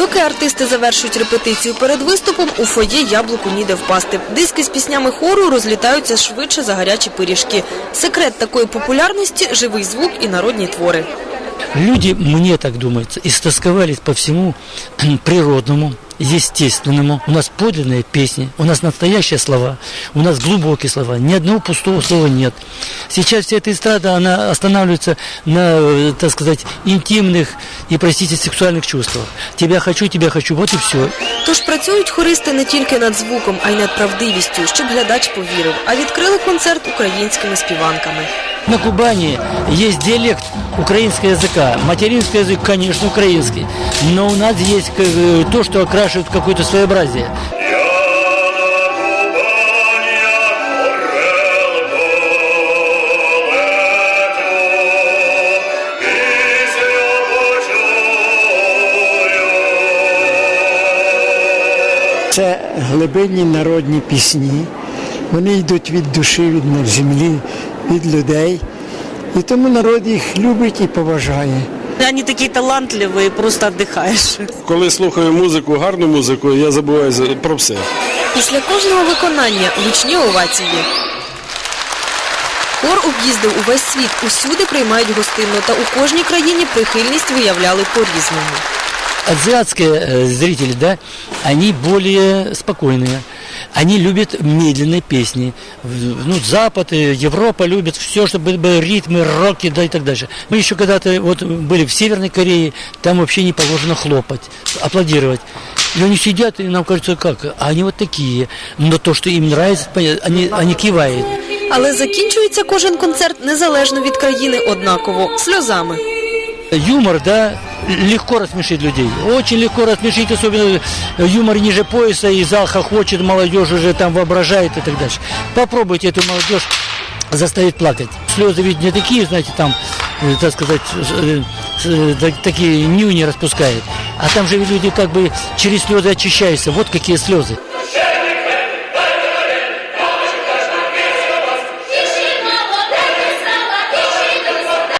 Доки артисти завершують репетицію перед виступом, у фоє яблуку ніде впасти. Диски з піснями хору розлітаються швидше за гарячі пиріжки. Секрет такої популярності – живий звук і народні твори. Люди, мне так думается, истосковались по всему природному, естественному. У нас подлинные песни, у нас настоящие слова, у нас глубокие слова, ни одного пустого слова нет. Сейчас вся эта эстрада, она останавливается на, э, так сказать, интимных и, простите, сексуальных чувствах. Тебя хочу, тебя хочу, вот и все. Тож працюють хористи не тільки над звуком, а й над правдивістю, щоб глядач повірив. А відкрили концерт українськими співанками. На Кубани есть диалект украинского языка. Материнский язык, конечно, украинский. Но у нас есть э, то, что окрашивает в какое-то своеобразие. Це глибинні народні пісні. Вони йдуть від душі, від землі, від людей. І тому народ їх любить і поважає. Они такие талантливые, просто отдыхаешь. Коли слухаю музику, гарну музику, я забуваю за- про все. Після кожного виконання гучні овації. Хор об'їздив увесь світ, усюди приймають гостинно, та у кожній країні прихильність виявляли по-різному. Азиатские э, зрители, да, они более спокойные. Они любят медленные песни. В- Ну, Запад, и Европа любит все, чтобы были ритмы, роки, да и так дальше. Мы еще когда-то вот были в Северной Корее, там вообще не положено хлопать, аплодировать. И они сидят, и нам кажется, как? А они вот такие. Но то, что им нравится, понятно, они, они кивают. Але закінчується кожен концерт незалежно від країни однаково сльозами. Юмор, да, легко рассмешить людей. Очень легко рассмешить, особенно юмор ниже пояса, и зал хохочет, молодежь уже там воображает и так дальше. Попробуйте эту молодежь заставить плакать. Слезы ведь не такие, знаете, там, э, так сказать, э, э, так- такие нюни распускают. А там же люди как бы через слезы очищаются. Вот какие слезы.